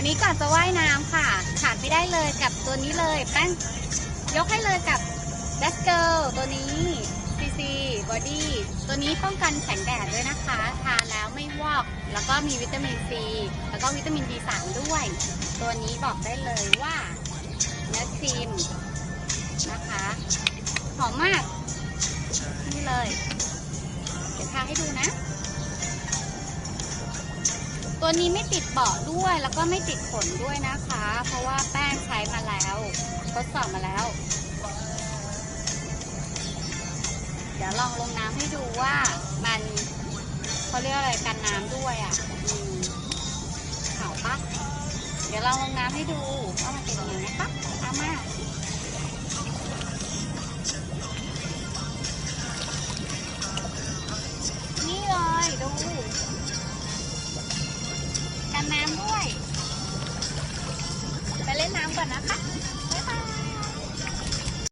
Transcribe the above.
วันนี้ก่อนจะว่ายน้ำค่ะขาดไม่ได้เลยกับตัวนี้เลยแป้งยกให้เลยกับ b a s g i r l ตัวนี้ CC Body ตัวนี้ป้องกันแสงแดดด้วยนะคะ ทานแล้วไม่วอก แล้วก็มีวิตามินซีแล้วก็วิตามิน B3 ด้วย ตัวนี้บอกได้เลยว่าเนื้อครีมนะคะหอมมาก นี่เลย เดี๋ยวทาให้ดูนะ ตัวนี้ไม่ติดเบาะด้วยแล้วก็ไม่ติดขนด้วยนะคะ เพราะว่าแป้งใช้มาแล้วทดสอบมาแล้ว เดี๋ยวลองลงน้ำให้ดูว่ามันเขาเรียกอะไรกันน้ำด้วยอะขาวปะเดี๋ยวลองลงน้ำให้ดู ดำน้ำด้วย ไปเล่นน้ำก่อนนะคะ